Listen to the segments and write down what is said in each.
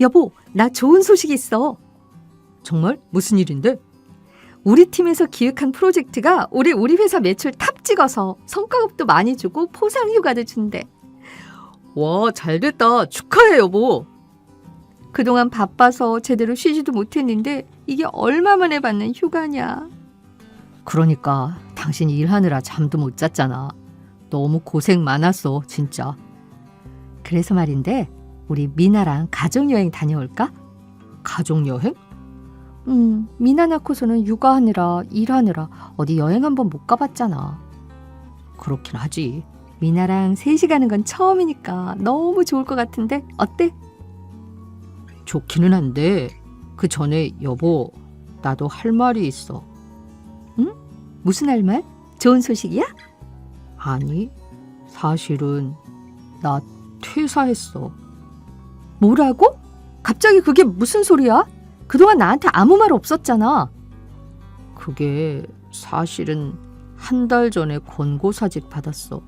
여보, 나 좋은 소식 있어. 정말? 무슨 일인데? 우리 팀에서 기획한 프로젝트가 올해 우리 회사 매출 탑 찍어서 성과급도 많이 주고 포상 휴가도 준대. 와, 잘 됐다. 축하해, 여보. 그동안 바빠서 제대로 쉬지도 못했는데 이게 얼마 만에 받는 휴가냐. 그러니까 당신이 일하느라 잠도 못 잤잖아. 너무 고생 많았어, 진짜. 그래서 말인데 우리 미나랑 가족여행 다녀올까? 가족여행? 음, 미나 낳고서는 육아하느라 일하느라 어디 여행 한번 못 가봤잖아. 그렇긴 하지. 미나랑 셋이 가는 건 처음이니까 너무 좋을 것 같은데 어때? 좋기는 한데 그 전에 여보, 나도 할 말이 있어. 무슨 할 말? 좋은 소식이야? 아니, 사실은 나 퇴사했어. 뭐라고? 갑자기 그게 무슨 소리야? 그동안 나한테 아무 말 없었잖아. 그게 사실은 한 달 전에 권고사직 받았어.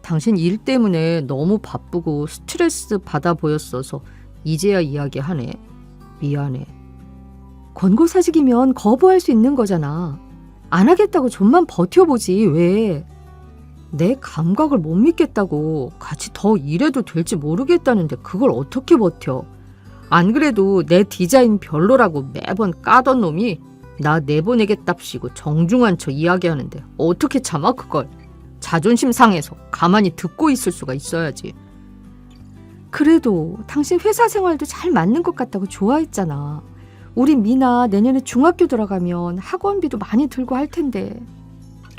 당신 일 때문에 너무 바쁘고 스트레스 받아 보였어서 이제야 이야기하네. 미안해. 권고사직이면 거부할 수 있는 거잖아. 안 하겠다고 좀만 버텨보지 왜? 내 감각을 못 믿겠다고 같이 더 일해도 될지 모르겠다는데 그걸 어떻게 버텨? 안 그래도 내 디자인 별로라고 매번 까던 놈이 나 내보내겠답시고 정중한 척 이야기하는데 어떻게 참아 그걸? 자존심 상해서 가만히 듣고 있을 수가 있어야지. 그래도 당신 회사 생활도 잘 맞는 것 같다고 좋아했잖아. 우리 미나 내년에 중학교 들어가면 학원비도 많이 들고 할 텐데.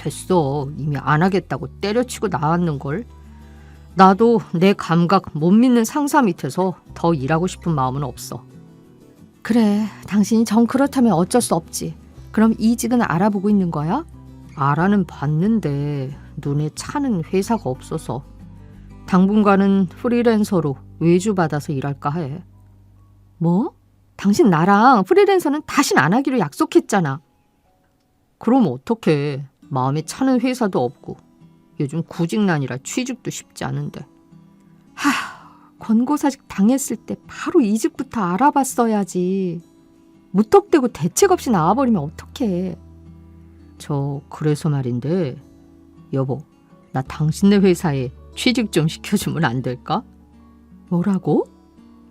됐어. 이미 안 하겠다고 때려치고 나왔는걸. 나도 내 감각 못 믿는 상사 밑에서 더 일하고 싶은 마음은 없어. 그래, 당신이 정 그렇다면 어쩔 수 없지. 그럼 이직은 알아보고 있는 거야? 알아는 봤는데 눈에 차는 회사가 없어서 당분간은 프리랜서로 외주 받아서 일할까 해. 뭐? 당신 나랑 프리랜서는 다신 안 하기로 약속했잖아. 그럼 어떡해. 마음에 차는 회사도 없고 요즘 구직난이라 취직도 쉽지 않은데. 하, 권고사직 당했을 때 바로 이직부터 알아봤어야지. 무턱대고 대책 없이 나와버리면 어떡해. 저 그래서 말인데 여보 나 당신네 회사에 취직 좀 시켜주면 안 될까? 뭐라고?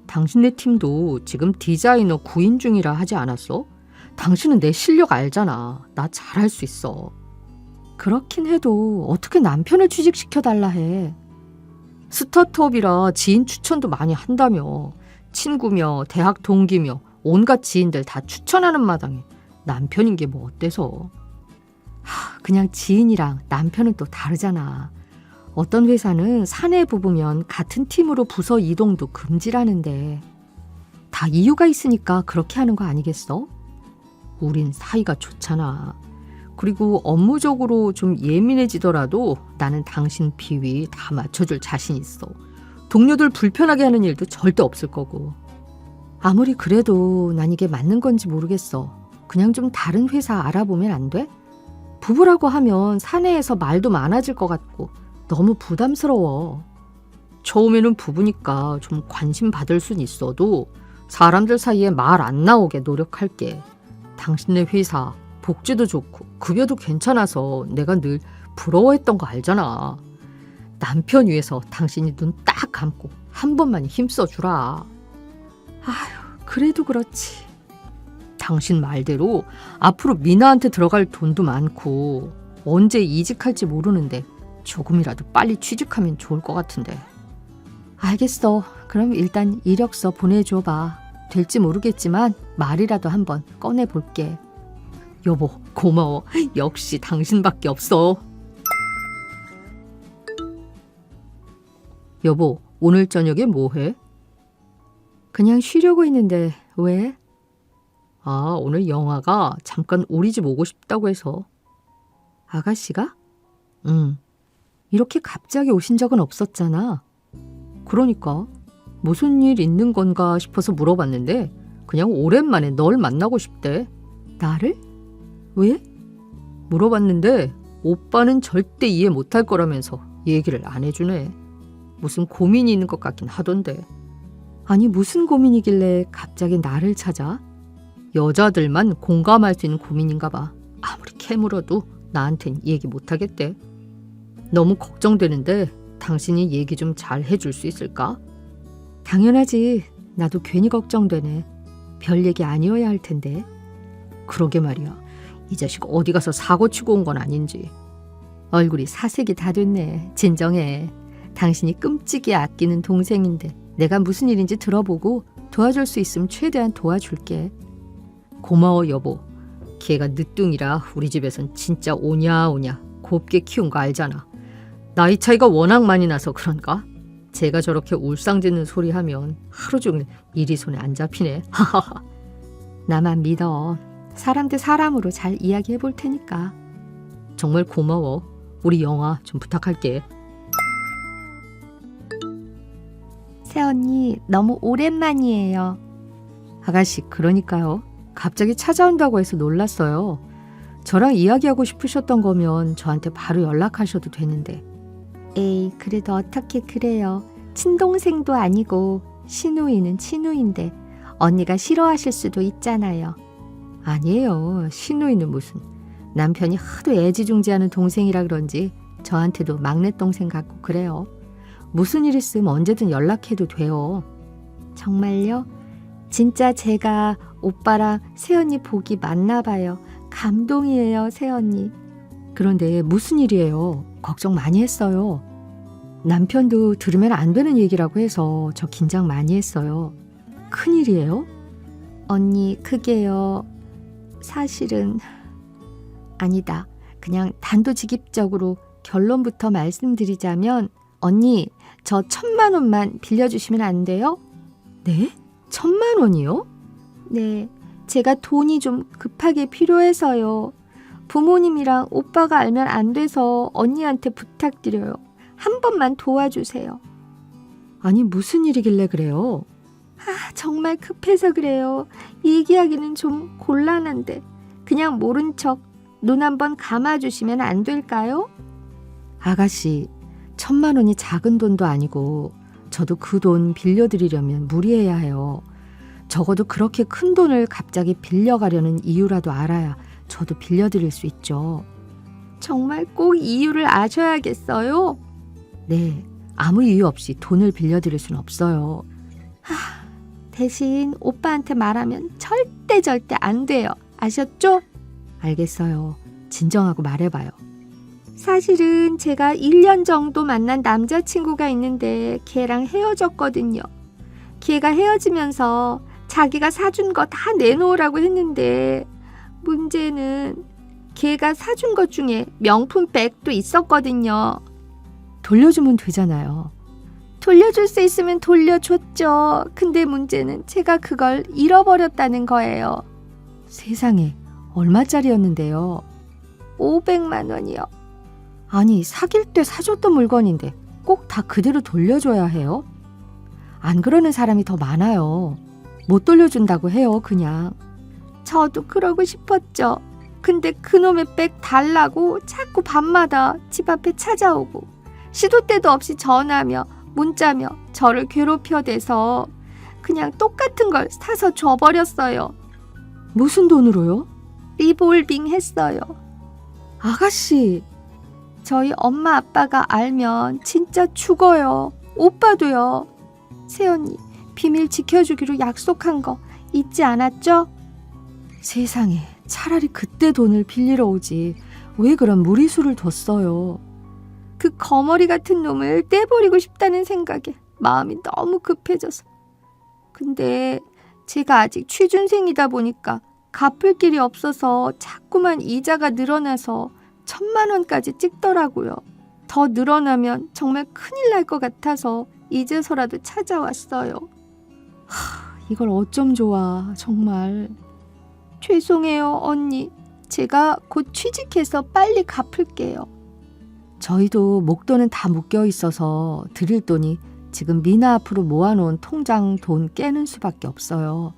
당신네 팀도 지금 디자이너 구인 중이라 하지 않았어? 당신은 내 실력 알잖아. 나 잘할 수 있어. 그렇긴 해도 어떻게 남편을 취직시켜달라 해. 스타트업이라 지인 추천도 많이 한다며. 친구며 대학 동기며 온갖 지인들 다 추천하는 마당에 남편인 게 뭐 어때서? 하, 그냥 지인이랑 남편은 또 다르잖아. 어떤 회사는 사내 부부면 같은 팀으로 부서 이동도 금지라는데 다 이유가 있으니까 그렇게 하는 거 아니겠어? 우린 사이가 좋잖아. 그리고 업무적으로 좀 예민해지더라도 나는 당신 비위 다 맞춰줄 자신 있어. 동료들 불편하게 하는 일도 절대 없을 거고. 아무리 그래도 난 이게 맞는 건지 모르겠어. 그냥 좀 다른 회사 알아보면 안 돼? 부부라고 하면 사내에서 말도 많아질 것 같고 너무 부담스러워. 처음에는 부부니까 좀 관심 받을 순 있어도 사람들 사이에 말 안 나오게 노력할게. 당신네 회사 복지도 좋고 급여도 괜찮아서 내가 늘 부러워했던 거 알잖아. 남편 위해서 당신이 눈 딱 감고 한 번만 힘써 주라. 그래도 그렇지. 당신 말대로 앞으로 미나한테 들어갈 돈도 많고 언제 이직할지 모르는데 조금이라도 빨리 취직하면 좋을 것 같은데. 알겠어. 그럼 일단 이력서 보내줘 봐. 될지 모르겠지만 말이라도 한번 꺼내볼게. 여보, 고마워. 역시 당신밖에 없어. 여보, 오늘 저녁에 뭐 해? 그냥 쉬려고 했는데 왜? 아, 오늘 영화가 잠깐 우리 집 오고 싶다고 해서. 아가씨가? 응, 이렇게 갑자기 오신 적은 없었잖아. 그러니까. 무슨 일 있는 건가 싶어서 물어봤는데 그냥 오랜만에 널 만나고 싶대. 나를? 왜? 물어봤는데 오빠는 절대 이해 못할 거라면서 얘기를 안 해주네. 무슨 고민이 있는 것 같긴 하던데. 아니 무슨 고민이길래 갑자기 나를 찾아? 여자들만 공감할 수 있는 고민인가 봐. 아무리 캐물어도 나한텐 얘기 못하겠대. 너무 걱정되는데 당신이 얘기 좀 잘 해줄 수 있을까? 당연하지. 나도 괜히 걱정되네. 별 얘기 아니어야 할 텐데. 그러게 말이야. 이 자식 어디 가서 사고 치고 온 건 아닌지. 얼굴이 사색이 다 됐네. 진정해. 당신이 끔찍이 아끼는 동생인데 내가 무슨 일인지 들어보고 도와줄 수 있으면 최대한 도와줄게. 고마워 여보. 걔가 늦둥이라 우리 집에선 진짜 오냐 오냐 곱게 키운 거 알잖아. 나이 차이가 워낙 많이 나서 그런가? 제가 저렇게 울상짓는 소리 하면 하루 종일 일이 손에 안 잡히네. 나만 믿어. 사람 대 사람으로 잘 이야기해 볼 테니까. 정말 고마워. 우리 영화 좀 부탁할게. 새언니 너무 오랜만이에요. 아가씨 그러니까요. 갑자기 찾아온다고 해서 놀랐어요. 저랑 이야기하고 싶으셨던 거면 저한테 바로 연락하셔도 되는데. 에이 그래도 어떻게 그래요. 친동생도 아니고 신우이는 친우인데 언니가 싫어하실 수도 있잖아요. 아니에요. 신우이는 무슨 남편이 하도 애지중지하는 동생이라 그런지 저한테도 막내 동생 같고 그래요. 무슨 일 있으면 언제든 연락해도 돼요. 정말요? 진짜 제가 오빠랑 새언니 복이 맞나 봐요. 감동이에요, 새언니. 그런데 무슨 일이에요? 걱정 많이 했어요. 남편도 들으면 안 되는 얘기라고 해서 저 긴장 많이 했어요. 큰일이에요? 언니, 그게요. 사실은 아니다. 그냥 단도직입적으로 결론부터 말씀드리자면 언니, 저 천만 원만 빌려주시면 안 돼요? 네? 천만 원이요? 네. 제가 돈이 좀 급하게 필요해서요. 부모님이랑 오빠가 알면 안 돼서 언니한테 부탁드려요. 한 번만 도와주세요. 아니, 무슨 일이길래 그래요? 아, 정말 급해서 그래요. 얘기하기는 좀 곤란한데. 그냥 모른 척 눈 한번 감아주시면 안 될까요? 아가씨, 천만 원이 작은 돈도 아니고 저도 그 돈 빌려드리려면 무리해야 해요. 적어도 그렇게 큰 돈을 갑자기 빌려가려는 이유라도 알아야 저도 빌려드릴 수 있죠. 정말 꼭 이유를 아셔야겠어요? 네, 아무 이유 없이 돈을 빌려드릴 순 없어요. 하, 대신 오빠한테 말하면 절대 절대 안 돼요. 아셨죠? 알겠어요. 진정하고 말해봐요. 사실은 제가 1년 정도 만난 남자친구가 있는데 걔랑 헤어졌거든요. 걔가 헤어지면서 자기가 사준 거 다 내놓으라고 했는데 문제는 걔가 사준 것 중에 명품 백도 있었거든요. 돌려주면 되잖아요. 돌려줄 수 있으면 돌려줬죠. 근데 문제는 제가 그걸 잃어버렸다는 거예요. 세상에, 얼마짜리였는데요? 500만 원이요. 아니, 사귈 때 사줬던 물건인데 꼭 다 그대로 돌려줘야 해요? 안 그러는 사람이 더 많아요. 못 돌려준다고 해요, 그냥. 저도 그러고 싶었죠. 근데 그놈의 백 달라고 자꾸 밤마다 집 앞에 찾아오고 시도 때도 없이 전화며 문자며 저를 괴롭혀대서 그냥 똑같은 걸 사서 줘버렸어요. 무슨 돈으로요? 리볼빙 했어요. 아가씨, 저희 엄마 아빠가 알면 진짜 죽어요. 오빠도요. 새언니, 비밀 지켜주기로 약속한 거 잊지 않았죠? 세상에, 차라리 그때 돈을 빌리러 오지. 왜 그런 무리수를 뒀어요? 그 거머리 같은 놈을 떼버리고 싶다는 생각에 마음이 너무 급해져서. 근데 제가 아직 취준생이다 보니까 갚을 길이 없어서 자꾸만 이자가 늘어나서 천만 원까지 찍더라고요. 더 늘어나면 정말 큰일 날 것 같아서 이제서라도 찾아왔어요. 하, 이걸 어쩜 좋아, 정말. 죄송해요, 언니. 제가 곧 취직해서 빨리 갚을게요. 저희도 목돈은 다 묶여 있어서 드릴 돈이 지금 미나 앞으로 모아놓은 통장 돈 깨는 수밖에 없어요.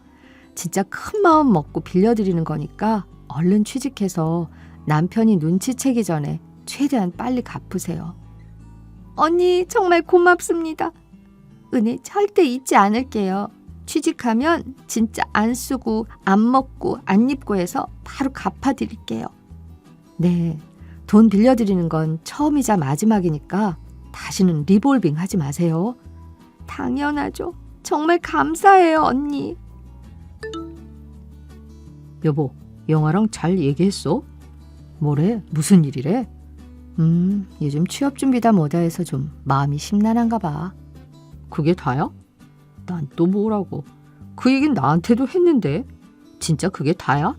진짜 큰 마음 먹고 빌려드리는 거니까 얼른 취직해서 남편이 눈치채기 전에 최대한 빨리 갚으세요. 언니 정말 고맙습니다. 은혜 절대 잊지 않을게요. 취직하면 진짜 안 쓰고 안 먹고 안 입고 해서 바로 갚아드릴게요. 네. 돈 빌려드리는 건 처음이자 마지막이니까 다시는 리볼빙 하지 마세요. 당연하죠. 정말 감사해요, 언니. 여보, 영화랑 잘 얘기했어? 뭐래? 무슨 일이래? 음, 요즘 취업 준비다 뭐다 해서 좀 마음이 심란한가 봐. 그게 다야? 난 또 뭐라고. 그 얘긴 나한테도 했는데. 진짜 그게 다야?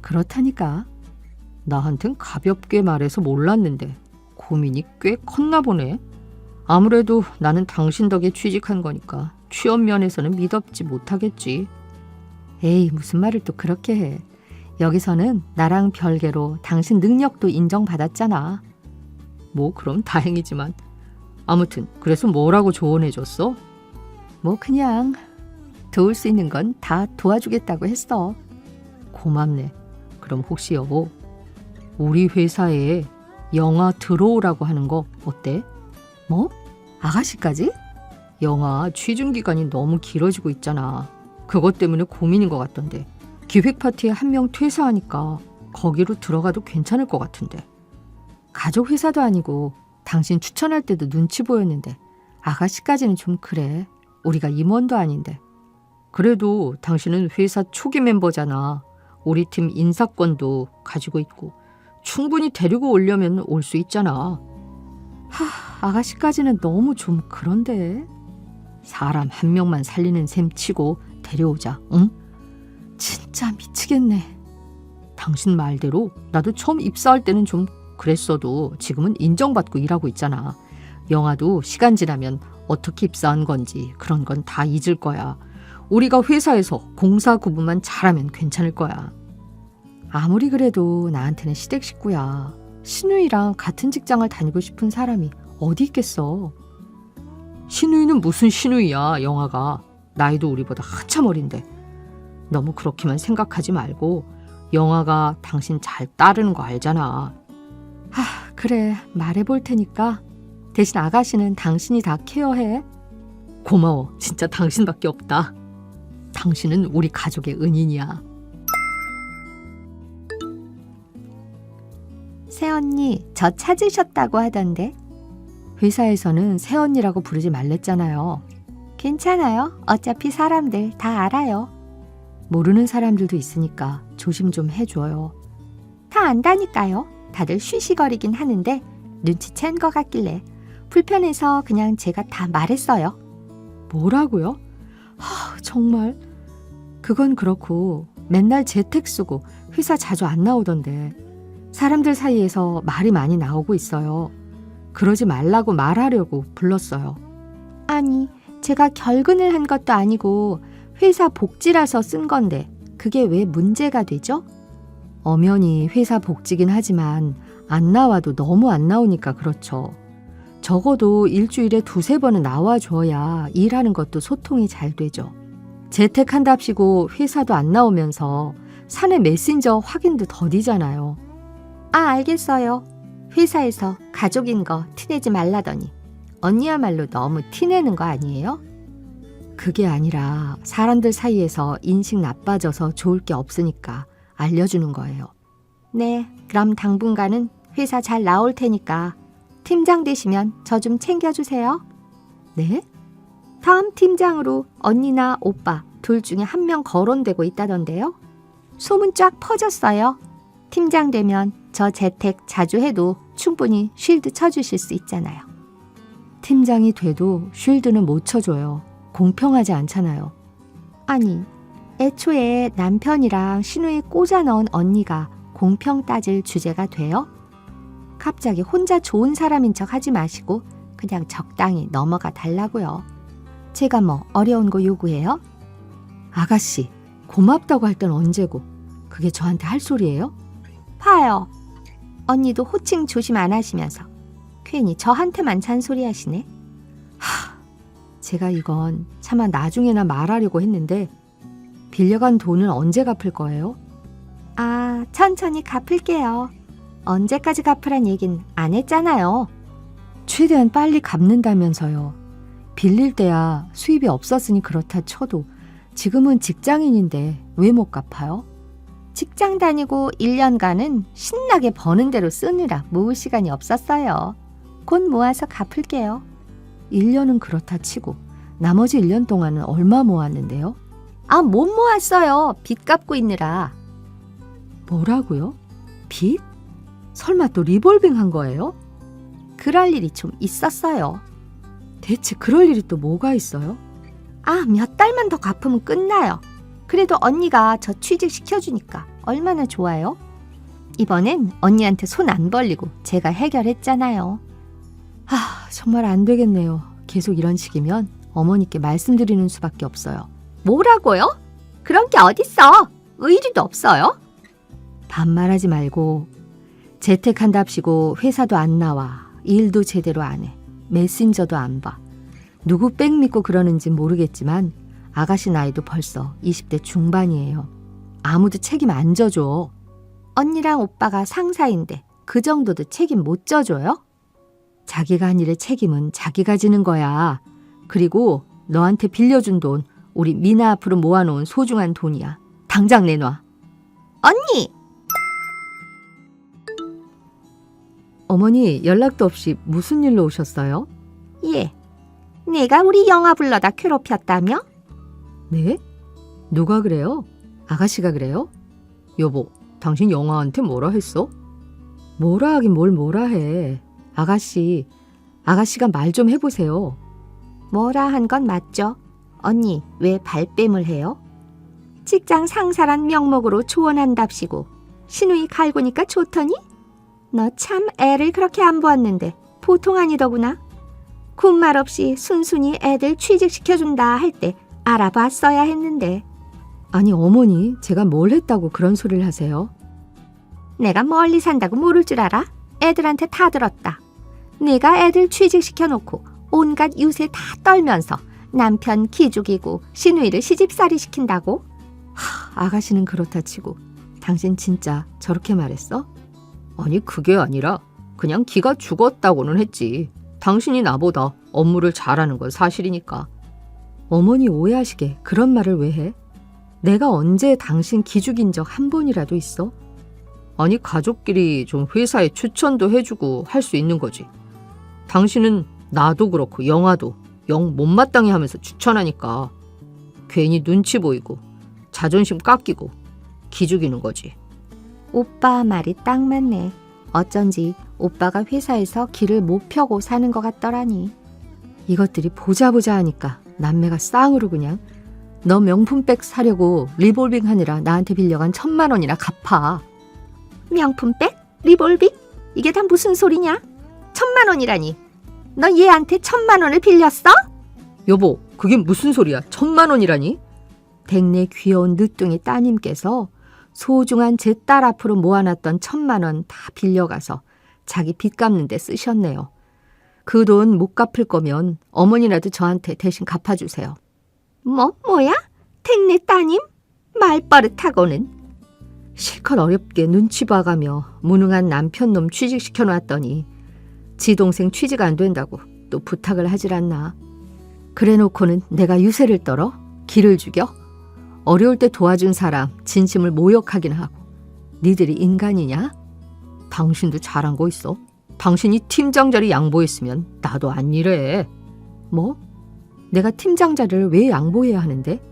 그렇다니까. 나한텐 가볍게 말해서 몰랐는데 고민이 꽤 컸나 보네. 아무래도 나는 당신 덕에 취직한 거니까 취업 면에서는 믿업지 못하겠지. 에이, 무슨 말을 또 그렇게 해. 여기서는 나랑 별개로 당신 능력도 인정받았잖아. 뭐 그럼 다행이지만 아무튼 그래서 뭐라고 조언해 줬어? 뭐 그냥 도울 수 있는 건 다 도와주겠다고 했어. 고맙네. 그럼 혹시 여보 우리 회사에 영화 들어오라고 하는 거 어때? 뭐? 아가씨까지? 영화 취준 기간이 너무 길어지고 있잖아. 그것 때문에 고민인 것 같던데. 기획 파티에 한 명 퇴사하니까 거기로 들어가도 괜찮을 것 같은데. 가족 회사도 아니고 당신 추천할 때도 눈치 보였는데 아가씨까지는 좀 그래. 우리가 임원도 아닌데. 그래도 당신은 회사 초기 멤버잖아. 우리 팀 인사권도 가지고 있고 충분히 데리고 오려면 올 수 있잖아. 하, 아가씨까지는 너무 좀 그런데. 사람 한 명만 살리는 셈 치고 데려오자, 응? 진짜 미치겠네. 당신 말대로 나도 처음 입사할 때는 좀 그랬어도 지금은 인정받고 일하고 있잖아. 영화도 시간 지나면 어떻게 입사한 건지 그런 건 다 잊을 거야. 우리가 회사에서 공사 구분만 잘하면 괜찮을 거야. 아무리 그래도 나한테는 시댁 식구야. 신우이랑 같은 직장을 다니고 싶은 사람이 어디 있겠어. 신우이는 무슨 신우이야, 영화가. 나이도 우리보다 한참 어린데. 너무 그렇게만 생각하지 말고 영화가 당신 잘 따르는 거 알잖아. 하, 그래. 말해 볼 테니까. 대신 아가씨는 당신이 다 케어해. 고마워. 진짜 당신밖에 없다. 당신은 우리 가족의 은인이야. 새언니, 저 찾으셨다고 하던데. 회사에서는 새언니라고 부르지 말랬잖아요. 괜찮아요. 어차피 사람들 다 알아요. 모르는 사람들도 있으니까 조심 좀 해줘요. 다 안다니까요. 다들 쉬쉬거리긴 하는데 눈치챈 것 같길래 불편해서 그냥 제가 다 말했어요. 뭐라고요? 하, 정말. 그건 그렇고 맨날 재택 쓰고 회사 자주 안 나오던데 사람들 사이에서 말이 많이 나오고 있어요. 그러지 말라고 말하려고 불렀어요. 아니, 제가 결근을 한 것도 아니고 회사 복지라서 쓴 건데 그게 왜 문제가 되죠? 엄연히 회사 복지긴 하지만 안 나와도 너무 안 나오니까 그렇죠. 적어도 일주일에 두세 번은 나와줘야 일하는 것도 소통이 잘 되죠. 재택한답시고 회사도 안 나오면서 사내 메신저 확인도 더디잖아요. 아, 알겠어요. 회사에서 가족인 거 티내지 말라더니 언니야말로 너무 티내는 거 아니에요? 그게 아니라 사람들 사이에서 인식 나빠져서 좋을 게 없으니까 알려주는 거예요. 네, 그럼 당분간은 회사 잘 나올 테니까 팀장 되시면 저 좀 챙겨주세요. 네? 다음 팀장으로 언니나 오빠 둘 중에 한 명 거론되고 있다던데요. 소문 쫙 퍼졌어요. 팀장 되면 저 재택 자주 해도 충분히 쉴드 쳐주실 수 있잖아요. 팀장이 돼도 쉴드는 못 쳐줘요. 공평하지 않잖아요. 아니, 애초에 남편이랑 신우에 꽂아 넣은 언니가 공평 따질 주제가 돼요? 갑자기 혼자 좋은 사람인 척 하지 마시고 그냥 적당히 넘어가 달라고요. 제가 뭐 어려운 거 요구해요? 아가씨, 고맙다고 할 땐 언제고. 그게 저한테 할 소리예요? 봐요. 언니도 호칭 조심 안 하시면서 괜히 저한테만 잔소리 하시네. 제가 이건 차마 나중에나 말하려고 했는데 빌려간 돈은 언제 갚을 거예요? 아, 천천히 갚을게요. 언제까지 갚으란 얘긴 안 했잖아요. 최대한 빨리 갚는다면서요. 빌릴 때야 수입이 없었으니 그렇다 쳐도 지금은 직장인인데 왜 못 갚아요? 직장 다니고 1년간은 신나게 버는 대로 쓰느라 모을 시간이 없었어요. 곧 모아서 갚을게요. 1년은 그렇다 치고 나머지 1년 동안은 얼마 모았는데요? 아, 못 모았어요. 빚 갚고 있느라. 뭐라고요? 빚? 설마 또 리볼빙 한 거예요? 그럴 일이 좀 있었어요. 대체 그럴 일이 또 뭐가 있어요? 아, 몇 달만 더 갚으면 끝나요. 그래도 언니가 저 취직시켜주니까 얼마나 좋아요? 이번엔 언니한테 손 안 벌리고 제가 해결했잖아요. 아, 정말 안 되겠네요. 계속 이런 식이면 어머니께 말씀드리는 수밖에 없어요. 뭐라고요? 그런 게 어딨어? 의리도 없어요? 반말하지 말고 재택한답시고 회사도 안 나와 일도 제대로 안 해. 메신저도 안 봐. 누구 백 믿고 그러는지 모르겠지만 아가씨 나이도 벌써 20대 중반이에요. 아무도 책임 안 져줘. 언니랑 오빠가 상사인데 그 정도도 책임 못 져줘요? 자기가 한 일의 책임은 자기가 지는 거야. 그리고 너한테 빌려준 돈 우리 미나 앞으로 모아놓은 소중한 돈이야. 당장 내놔. 언니! 어머니 연락도 없이 무슨 일로 오셨어요? 예. 내가 우리 영화 불러다 괴롭혔다며? 네? 누가 그래요? 아가씨가 그래요? 여보, 당신 영화한테 뭐라 했어? 뭐라 하긴 뭘 뭐라 해. 아가씨, 아가씨가 말 좀 해보세요. 뭐라 한 건 맞죠? 언니, 왜 발뺌을 해요? 직장 상사란 명목으로 조언한답시고 신우이 갈고니까 좋더니? 너 참 애를 그렇게 안 보았는데 보통 아니더구나. 군말 없이 순순히 애들 취직시켜준다 할 때 알아봤어야 했는데. 아니 어머니, 제가 뭘 했다고 그런 소리를 하세요? 내가 멀리 산다고 모를 줄 알아? 애들한테 타들었다. 내가 애들 취직시켜 놓고 온갖 유세 다 떨면서 남편 기죽이고 신우이를 시집살이 시킨다고? 하, 아가씨는 그렇다 치고 당신 진짜 저렇게 말했어? 아니 그게 아니라 그냥 기가 죽었다고는 했지. 당신이 나보다 업무를 잘하는 건 사실이니까. 어머니 오해하시게 그런 말을 왜 해? 내가 언제 당신 기죽인 적 한 번이라도 있어? 아니 가족끼리 좀 회사에 추천도 해주고 할 수 있는 거지. 당신은 나도 그렇고 영화도 영 못마땅해 하면서 추천하니까 괜히 눈치 보이고 자존심 깎이고 기죽이는 거지. 오빠 말이 딱 맞네. 어쩐지 오빠가 회사에서 길을 못 펴고 사는 것 같더라니. 이것들이 보자 보자 하니까 남매가 쌍으로 그냥 너 명품백 사려고 리볼빙 하느라 나한테 빌려간 천만 원이나 갚아. 명품백? 리볼빙? 이게 다 무슨 소리냐? 천만 원이라니. 너 얘한테 천만 원을 빌렸어? 여보, 그게 무슨 소리야? 천만 원이라니? 댁내 귀여운 늦둥이 따님께서 소중한 제 딸 앞으로 모아놨던 천만 원 다 빌려가서 자기 빚 갚는 데 쓰셨네요. 그 돈 못 갚을 거면 어머니라도 저한테 대신 갚아주세요. 뭐, 뭐야? 댁내 따님? 말버릇하고는. 실컷 어렵게 눈치 봐가며 무능한 남편 놈 취직시켜 놨더니 지 동생 취직 안 된다고 또 부탁을 하질 않나. 그래 놓고는 내가 유세를 떨어? 길을 죽여? 어려울 때 도와준 사람 진심을 모욕하긴 하고 니들이 인간이냐? 당신도 잘한 거 있어. 당신이 팀장 자리 양보했으면 나도 안 이래. 뭐? 내가 팀장 자리를 왜 양보해야 하는데?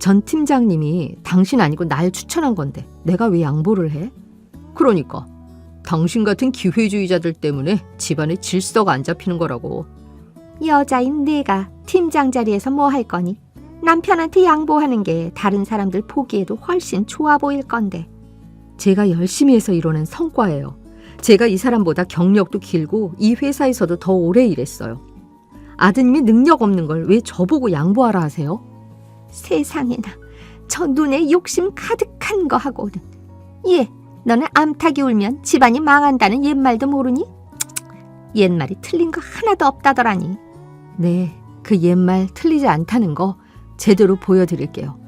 전 팀장님이 당신 아니고 날 추천한 건데 내가 왜 양보를 해? 그러니까 당신 같은 기회주의자들 때문에 집안에 질서가 안 잡히는 거라고. 여자인 내가 팀장 자리에서 뭐 할 거니? 남편한테 양보하는 게 다른 사람들 보기에도 훨씬 좋아 보일 건데. 제가 열심히 해서 이루는 성과예요. 제가 이 사람보다 경력도 길고 이 회사에서도 더 오래 일했어요. 아드님이 능력 없는 걸 왜 저보고 양보하라 하세요? 세상에나 저 눈에 욕심 가득한 거 하고는 예, 너는 암탉이 울면 집안이 망한다는 옛말도 모르니? 옛말이 틀린 거 하나도 없다더라니. 네, 그 옛말 틀리지 않다는 거 제대로 보여드릴게요.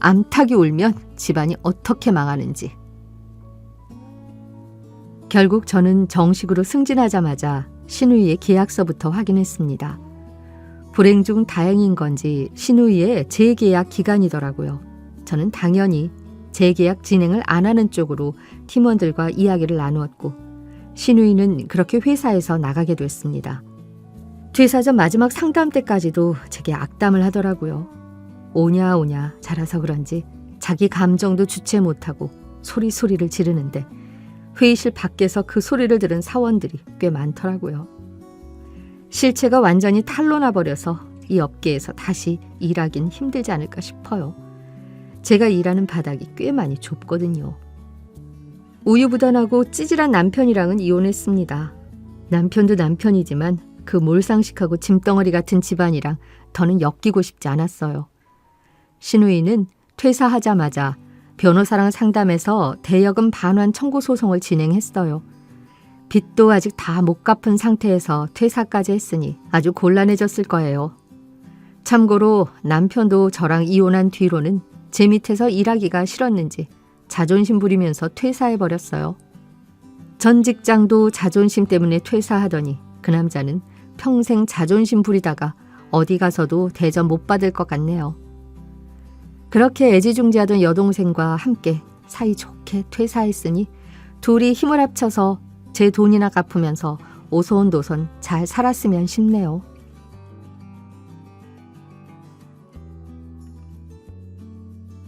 암탉이 울면 집안이 어떻게 망하는지. 결국 저는 정식으로 승진하자마자 신우이의 계약서부터 확인했습니다. 불행 중 다행인 건지 신우이의 재계약 기간이더라고요. 저는 당연히 재계약 진행을 안 하는 쪽으로 팀원들과 이야기를 나누었고 신우이는 그렇게 회사에서 나가게 됐습니다. 퇴사 전 마지막 상담 때까지도 제게 악담을 하더라고요. 오냐 오냐 자라서 그런지 자기 감정도 주체 못하고 소리 소리를 지르는데 회의실 밖에서 그 소리를 들은 사원들이 꽤 많더라고요. 실체가 완전히 탄로나 버려서 이 업계에서 다시 일하긴 힘들지 않을까 싶어요. 제가 일하는 바닥이 꽤 많이 좁거든요. 우유부단하고 찌질한 남편이랑은 이혼했습니다. 남편도 남편이지만 그 몰상식하고 짐덩어리 같은 집안이랑 더는 엮이고 싶지 않았어요. 신우이는 퇴사하자마자 변호사랑 상담해서 대여금 반환 청구 소송을 진행했어요. 빚도 아직 다 못 갚은 상태에서 퇴사까지 했으니 아주 곤란해졌을 거예요. 참고로 남편도 저랑 이혼한 뒤로는 제 밑에서 일하기가 싫었는지 자존심 부리면서 퇴사해버렸어요. 전 직장도 자존심 때문에 퇴사하더니 그 남자는 평생 자존심 부리다가 어디 가서도 대접 못 받을 것 같네요. 그렇게 애지중지하던 여동생과 함께 사이좋게 퇴사했으니 둘이 힘을 합쳐서 제 돈이나 갚으면서 오손도손 잘 살았으면 싶네요.